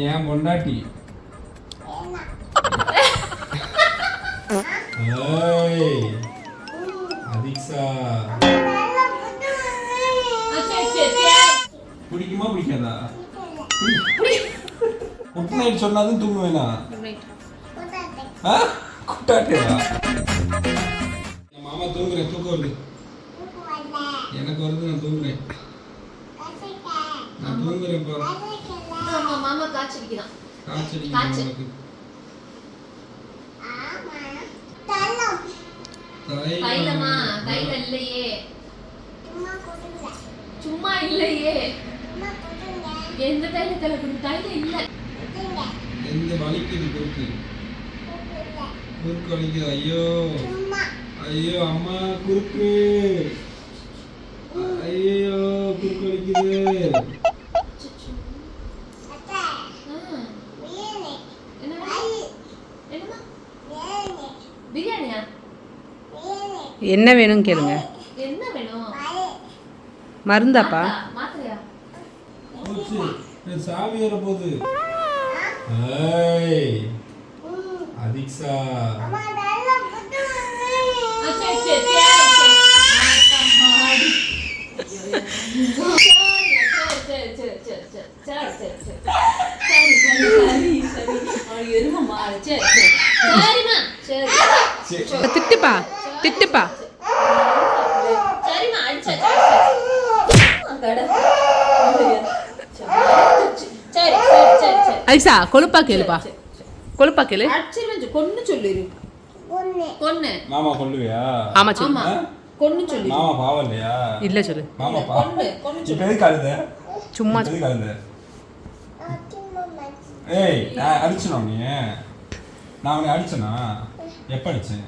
ஏன் பொண்டாட்டி. அதிக்ஸா பிடிக்குமா பிடிக்காதா? குட் நைட் சொன்னாலும் தூங்குவேனா? ஆ? குட்டாட்டியா என் மாமா தூங்குறேன் தூக்கம் வருது. எனக்கு வருது நான் தூங்குறேன். நான் தூங்குறேன் இப்போ ஆமா மாமா காய்ச்சடிக்கிறான் காய்ச்சல் காய்ச்சல். எனக்கு தைலமா. தைல இல்லையே. சும்மா இல்லையே. எந்த தைலத்துல குடு தைலம் இல்ல. எந்த வலிக்குது குறுக்கு குறுக்கு வலிக்குது ஐயோ. ஐயோ அம்மா குறுக்கு. ஐயோ குறுக்கு வலிக்குது ஆ, என்ன வேணும்? என்னம்மா பிரியாணியா? என்ன வேணும் கேளுங்க. என்ன வேணும்? மருந்தாப்பா? மாத்தா, மாத்திரையா? சாவி வர போகுது ஏய். அதிக்ஸா ஆ, சரி, சரி, சரி, சரி. ஆத்தம்மாடி. சரி, சரி, சரி, சரி, சரி, சரி, சரி, சரி. சரி, சரி, சரி, சரி. அவ எருமம்மா. சரி, சரி. சரிம்மா, சரி. சரி திட்டுப்பா திட்டுப்பா சரிம்மா, அடிச்சா, சரி, சரி. அங்கடா. சரி, சரி, சரி, சரி. ஐசா கொழுப்பா கேளுப்பா. கொழுப்பா கேளு. கொன்னு சொல்லிரு. கொன்னு. மாமா கொல்லுவியா? ஆமா சொல்லு. ஆமா கொன்னு சொல்லி மாமா பாவம் இல்லையா இல்ல சொல்லு. மாமா பா கொன்னு கொன்னு இப்ப சொல்லு எதுக்கு அழுத? சும்மா இப்ப எதுக்கு அழுத? ஏய் நான் அடிச்சனா நீ? நான் உன்னை அடிச்சனா? எப்ப அடிச்சேன்?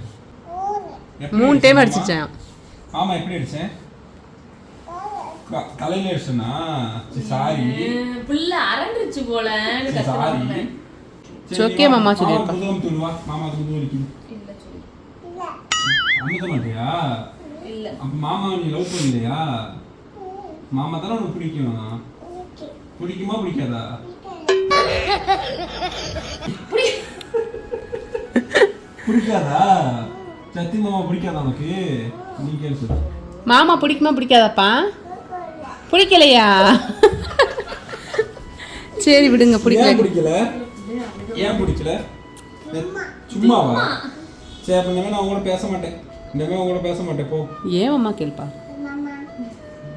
எப்படி மூணு அடிச்சேன் டைம் மாமா? அடிச்சிச்சேன் மாமா எப்படி அடிச்சேன்? க- தலையில அடிச்சனா சாரி புள்ள அரண்டுருச்சு போலன்னு சாரி okay, மாமா சொல்லியிருப்பா. முதுகம் துணுவா மாமா முதுகு வலிக்குது இல்ல சொல்லு. அமுத மாட்டியா இல்ல. அப்ப மாமா நீ லவ் பண்ணலையா? மாமா தானே உனக்கு பிடிக்கும். பிடிக்குமா பிடிக்காதா? பிடிக்காதா? சத்தி மாமா பிடிக்காதா உனக்கு? நீ கேள்வி சொல்லு. மாமா பிடிக்குமா பிடிக்காதாப்பா? பிடிக்கலையா? சரி விடுங்க பிடிக்கல. பிடிக்கல? ஏன் பிடிக்கல? சும்மாவா? சரி அப்ப நான் உங்களோட பேச மாட்டேன். இனிமே உங்களோட பேச மாட்டேன் போ. ஏன் மாமா கேளுப்பா?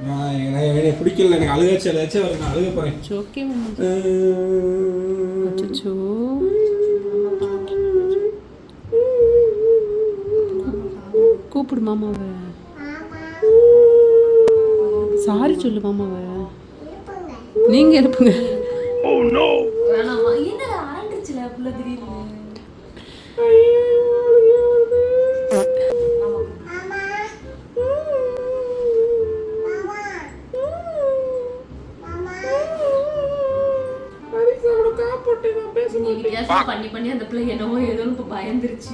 நான் எனக்கு பிடிக்கல எனக்கு அழுகாச்சு அழுகாச்சு வர நான் அழுக போறேன். ஓகே. அச்சோ கூப்பிடு மாமாவை. சாரி சொல்லு மாமாவை நீங்க நீ வித்தியாசம் பண்ணி பண்ணி அந்த பிள்ளை என்னவோ ஏதோ இப்ப பயந்துருச்சு.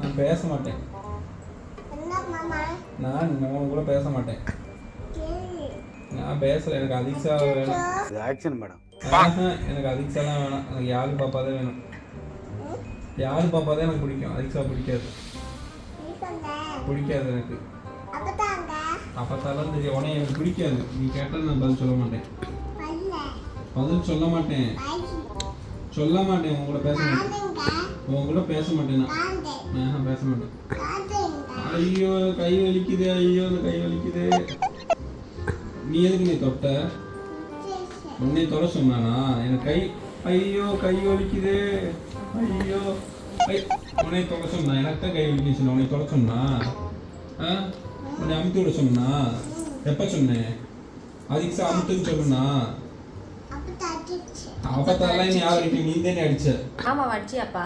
நான் பேச மாட்டேன். நான் உங்க கூட பேச மாட்டேன். நான் பேசல எனக்கு அதிக்ஸா வேணும். Action madam. எனக்கு அதிக்ஸாலாம் வேணாம். எனக்கு யாரு பாப்பா தான் வேணும்? யாரு பாப்பா தான் எனக்கு பிடிக்கும்? அதிக்ஸா பிடிக்காது. பிடிக்காது எனக்கு. அப்பத்தாலும் தெரியும். உடனே எனக்கு பிடிக்காது. நீ கேட்டால் நான் பதில் சொல்ல மாட்டேன். பதில்? சொல்ல மாட்டேன். சொல்ல மாட்டேன். உங்க கூட பேச மாட்டேன். உங்க கூட பேச மாட்டேன் நான். பேச மாட்டேன். ஐயோ கை வலிக்குது ஐயோ இந்த கை வலிக்குது. நீ எதுக்கு நீ தொட்ட? உன்னை தொட சொன்னானா? எனக்கு கை ஐயோ கை வலிக்குது. ஐயோ. ஐ உன்னை தொட சொன்னா. எனக்கு தான் கை வலிக்குன்னு சொன்னா. உன்னை தொட சொன்னா? ஆ? உன்னை அமுத்தி விட சொன்னா? எப்போ சொன்னேன் அதுக்கு சார் அமுத்துன்னு சொல்லுனா அப்பத்தாலாம் நீ யார் நீ தானே அடிச்ச? ஆமா அடிச்சியாப்பா?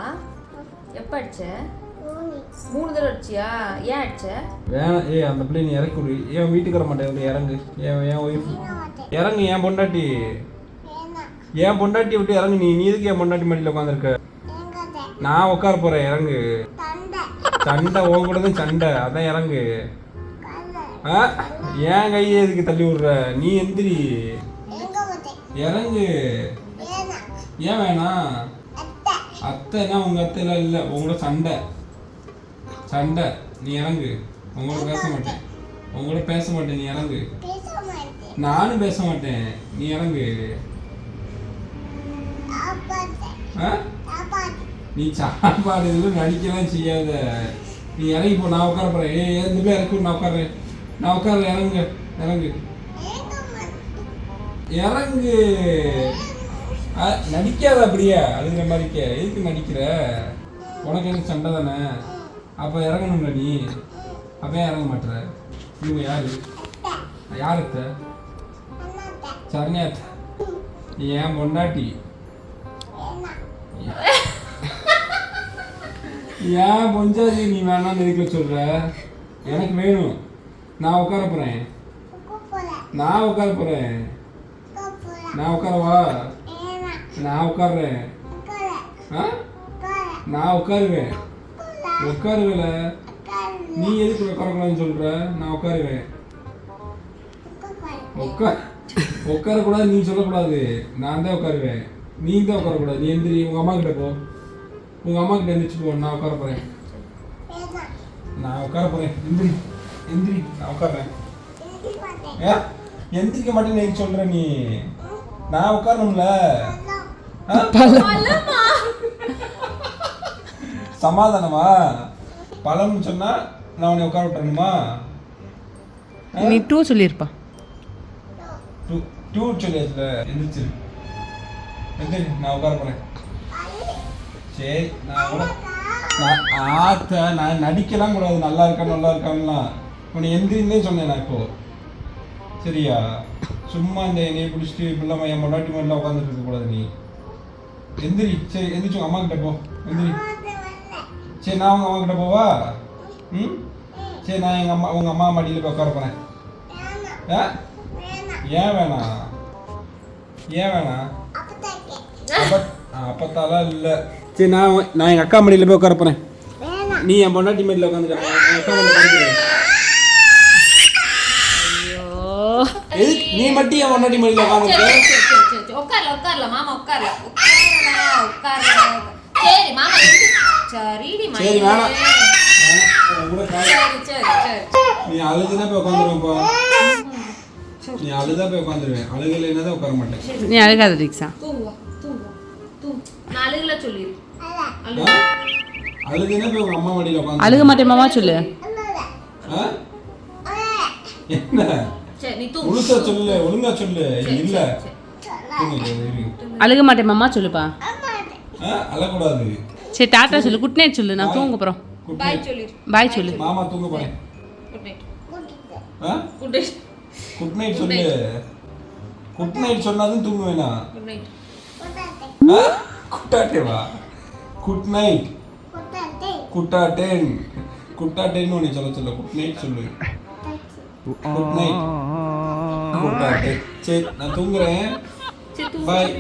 எப்ப அடிச்ச? மூணு தடவை அடிச்சியா ஏன் அடிச்ச? வேணாம். ஏய் அந்த பிள்ளை நீ இறக்கி விடு. ஏன் வீட்டுக்கு வர மாட்டேன் இறங்கு. ஏன் ஏன் ஒய்ஃப் இறங்கு ஏன் பொண்டாட்டி? ஏன் பொண்டாட்டி விட்டு இறங்கு? நீ நீ எதுக்கு என் பொண்டாட்டி மடியில் உட்காந்துருக்க நான் உட்கார போறேன். இறங்கு. சண்டை உன் கூட தான் சண்டை. அதான் இறங்கு. ஆ? ஏன் கையை எதுக்கு தள்ளி விடுற? நீ எந்திரி. இறங்கு. ஏன் வேணாம்? அத்தைனா உங்க அத்தைலாம் இல்லை. உங்களோட சண்டை. சண்டை. நீ இறங்கு. உங்களோட பேச மாட்டேன். உங்களோட பேச மாட்டேன். நீ இறங்கு. நானும் பேச மாட்டேன். நீ இறங்கு? நீ சாப்பாடு எதுவும் நடிக்கலாம் செய்யாத. நீ இறங்கி போ. நான் உட்கார போறேன். ஏ போய் இறக்கி நான் உட்கார்றேன். நான் உட்கார்றேன். இறங்கு. இறங்கு. இறங்கு. நடிக்காத அப்படியே. அழுகிற மாதிரிக்க. எதுக்கு நடிக்கிற? உனக்கு எனக்கு சண்டை தானே? அப்போ இறங்கணும்ல நீ? அப்போ ஏன் இறங்க மாட்டுற இவங்க யாரு? யார் அத்த சரண்யா நீ ஏன் பொண்டாட்டி. ஏன் பொஞ்சாதி நீ வேணாம்னு எதுக்கு சொல்ற? எனக்கு வேணும். நான் உட்கார போறேன். நான் உட்கார போறேன். நான் உட்காரவா நான் உட்கார்றேன். ஆ? நான் உட்காருவேன். உட்காருவேல. நீ எதுக்கு உட்காரக்கூடாதுன்னு சொல்ற? நான் உட்காருவேன். உட்கார் உட்காரக்கூடாது நீ சொல்லக்கூடாது. நான் தான் உட்காருவேன். நீ தான் உட்காரக்கூடாது. நீ எந்திரி உங்க அம்மா கிட்ட போ. உங்க அம்மா கிட்ட எந்திரிச்சு போ. நான் உட்கார போறேன். நான் உட்கார போறேன். எந்திரி எந்திரி. நான் உட்கார்றேன். ஏ எந்திரிக்க மாட்டேன்னு எதுக்கு சொல்ற நீ? நான் உட்காரணும்ல. சமாதானமா? பழம்னு சொன்னா நான் உன்னை உட்கார விட்டுறணுமா? நீ டூ சொல்லியிருப்பா. டூ டூ சொல்லியாச்சுல எந்திரிச்சிரு எந்திரி நான் உட்கார போறேன். சரி நான் நான் ஆத்த நான் நடிக்கலாம் கூடாது நல்லா இருக்கா நல்லா இருக்கான்லாம். உன்னை எந்திரின்னே சொன்னேன் நான் இப்போ. சரியா? சும்மா இந்த என்னைய பிடிச்சிட்டு இப்படிலாம் என் பொண்டாட்டி மாதிரிலாம் உட்காந்துட்டு இருக்க கூடாது நீ. எந்திரி சரி எந்திரிச்சு அம்மா கிட்ட போ. எந்திரி. சரி நான் உங்க அம்மா கிட்ட போவா? ம்? சரி நான் எங்க அம்மா உங்க அம்மா மடியில் போய் உட்கார போறேன். ஆ? ஏன் வேணாம்? ஏன் வேணாம்? அப்ப அப்பத்தாலாம் இல்லை. சரி நான் நான் எங்கள் அக்கா மடியில் போய் உட்கார போகிறேன் நீ என் பொண்டாட்டி மடியில் உட்காந்துக்க. அக்கா மடியில் நீ மட்டும் என் பொண்டாட்டி மடியில் சரி. உட்கார்ல உட்கார்ல மாமா உட்கார்ல உட்கார்ல உட்கார்ல சரி மாமா. சரிடி. சரி வேணாம். சரி சரி சரி நீ அழுதுனா போய் உட்காந்துருவேன்ப்பா நீ அழுதா போய் உட்காந்துருவேன். அழுகலைன்னா தான் உட்கார மாட்டேன். நீ அழுகாத தீக்ஷா. தூங்குவா தூங்குவா தூங்கு. நான் அழுகல சொல்லிடு அழுகு ஆ? அழுதுனா போய் உங்க அம்மா மடியில் உட்காந்து அழுக மாட்டேன் மாமா சொல்லு. என்ன? முழுசா ஒழுங்கா இல்ல. அழுக மாட்டேன் மாமா சொல்லுப்பா. அழக்கூடாது. சரி டாட்டா சொல்லு. குட் நைட் சொல்லு. நான் தூங்க போகிறோம் குட் பாய் நைட் சொல்லிடு பாய் சொல்லு. மாமா தூங்க போறேன். குட் நைட் ஆ? குட் நைட் குட் நைட் சொல்லு. குட் நைட் சொன்னாதான் தூங்குவேனா? குட் நைட் குட்டாட்டேவா? குட் நைட் குட்டாட்டேன். குட்டாட்டேன்னு சொல்ல சொல்ல. குட் நைட் சொல்லு. குட் நைட் குட்டாட்டே. சரி நான் தூங்குறேன். தூங்கு. பாய்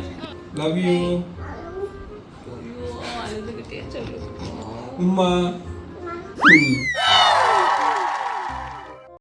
லவ் யூ ஐயோ அழுதுகிட்டே சொல்லு உம்மா ம்.